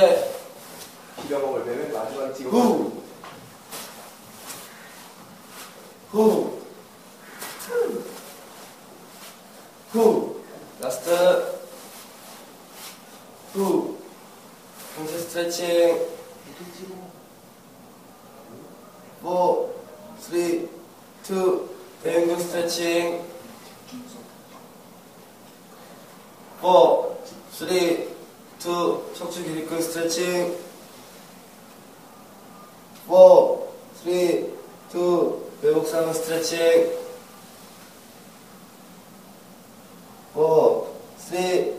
번째 비벼먹을 때는 마지막에 찍어. 후. 후. 후. 라스트. 후. 동체 스트레칭. 4, 3, 2, 대형근 스트레칭. 4, 3, 2, 척추 기립근 스트레칭. 4, 3, 2, 외복상 스트레칭. 4, 3,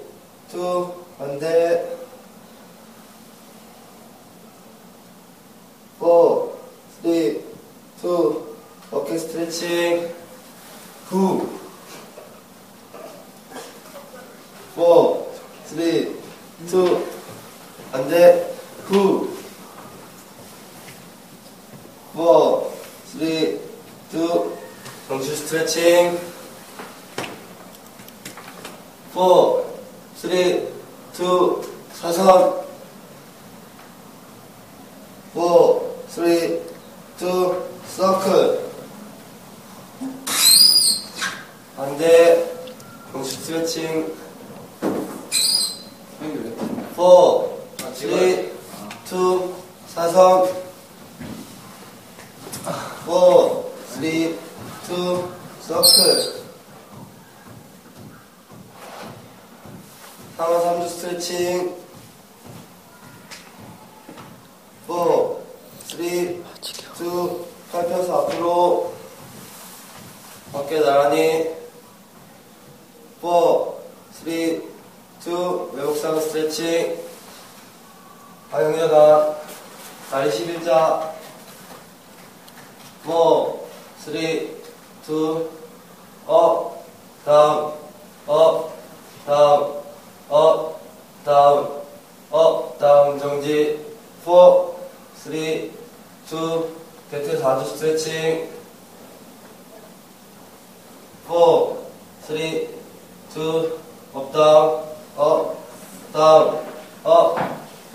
2, 반대. 4, 3, 2, 어깨 스트레칭. 후. 4, 3, 2, 반대. 후. 4, 3, 2, 정수 스트레칭. 4, 3, 2, 사선. 4, 3, 2, 서클. 반대. 정수 스트레칭. 4, 3, 2, 사선. 4, 3, 2, 서클. 상하 3주 스트레칭. 4, 3, 2, 팔 펴서 앞으로. 어깨 나란히. 4, 3, 2, 외복상 스트레칭. 하영여단. 다리 11자. 4, 3, 2, 업, 다운, 업, 다운, 업, 다운, 업, 다운, 정지. 4, 3, 2, 대퇴 4주 스트레칭. 4, 3, 2, 업, 다운, 업, 다운, 업,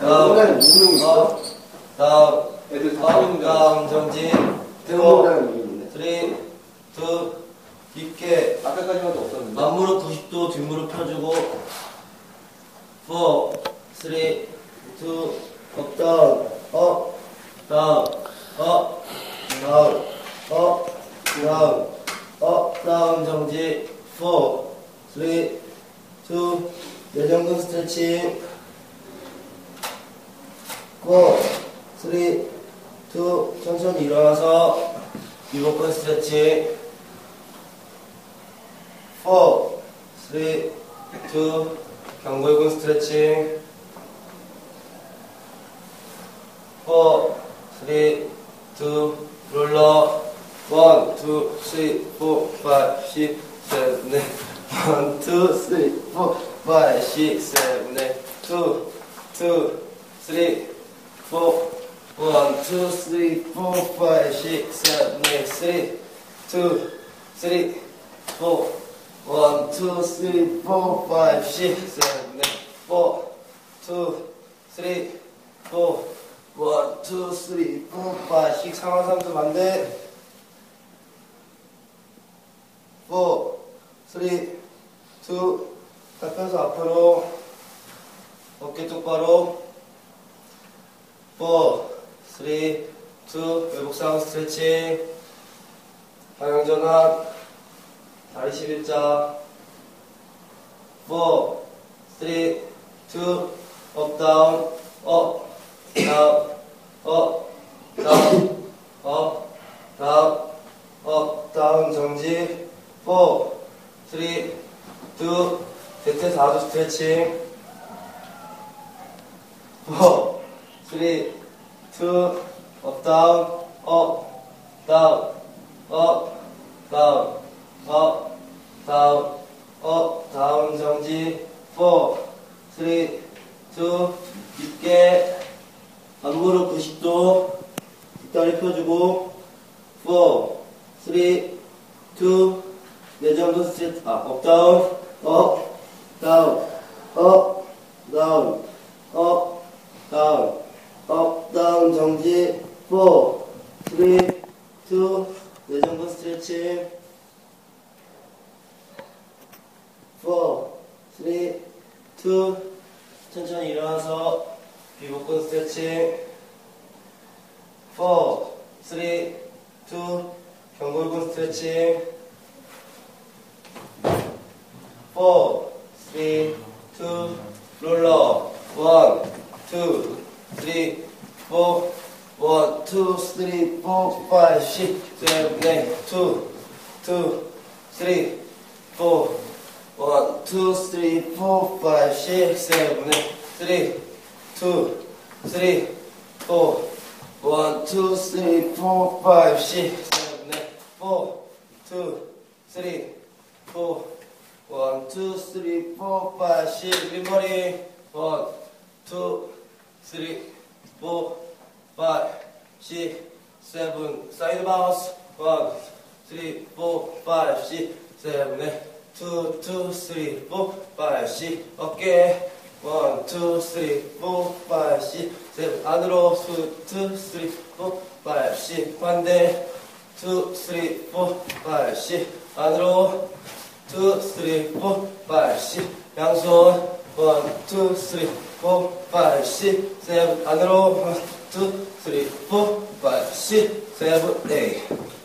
오늘 누구 있어? 업, 다운, 애들 다 업, 하는 거. 다운, 정지. 4, 대목이라는 게 있는데. 3, 2, 깊게 아까까지만 없었는데. 앞무릎 90도 뒷무릎 펴주고 4, 3, 2, 업, 다운, 업, 다운, 업, 다운, 업, 다운, 업, 다운 정지 4, 3, 2, 내전근 스트레칭. 4, 3, 2, 천천히 일어나서 이복근 스트레칭. 4, 3, 2, 경골근 스트레칭. 4, 3, 2, 롤러. 1, 2, 3, 4, 5, 6, 7, 8 1, 2, 3, 4, 5, 6, 7, 8 2, 2, 3, 4 1, 2, 3, 4, 5, 6, 7, 8 3, 2, 3, 4 1, 2, 3, 4, 5, 6, 7, 8 4, 2, 3, 4 1, 2, 3, 4, 5, 6 상하 3수 반대. 4, 3, 2 펴서 앞으로 어깨 똑바로. 4, 3, 2 외복상 스트레칭. 방향 전환. 다리 11자. 4, 3, 2 업, 다운, 업, 다운, 업, 다운, 업, 다운, 업, 다운, 정지 4, 3, 2 대퇴 4주 스트레칭. 4, 3, 2 업, 다운, 업, 다운, 업, 다운, 업, 다운, 업, 다운, 정지. 4, 3, 2 깊게 앞무릎 90도 뒷다리 펴주고. 4, 3, 2 내전근 스트레치 아, 업, 다운, 업, 다운, 업, 다운, 업, 다운 업 다운 정지 4 3 2 내전근 스트레칭. 4 3 2 천천히 일어나서 비복근 스트레칭. 4 3 2 경골근 스트레칭. 4 3 2 롤러 1 2 3 4 1 2 3 4 5 6 7 8 2 2 3 4 1 2 3 4 5 6 7 8 3 2 3 4 1 2 3 4 5 6 7 8 4 2 3 4 1 2 3 4 5 6 윗머리 1 2 3 4 5 6 7 사이드 바운스 1 3 4 5 6 7 8 2 2 3 4 5 6 어깨 1 2 3 4 5 6 7 안으로 2 2 3 4 5 6 반대. 2 3 4 5 6 안으로 2 3 4 5 6 양손. 1 2 3 4 5 6 7 안으로. 1 2 3 4 5 6 7 8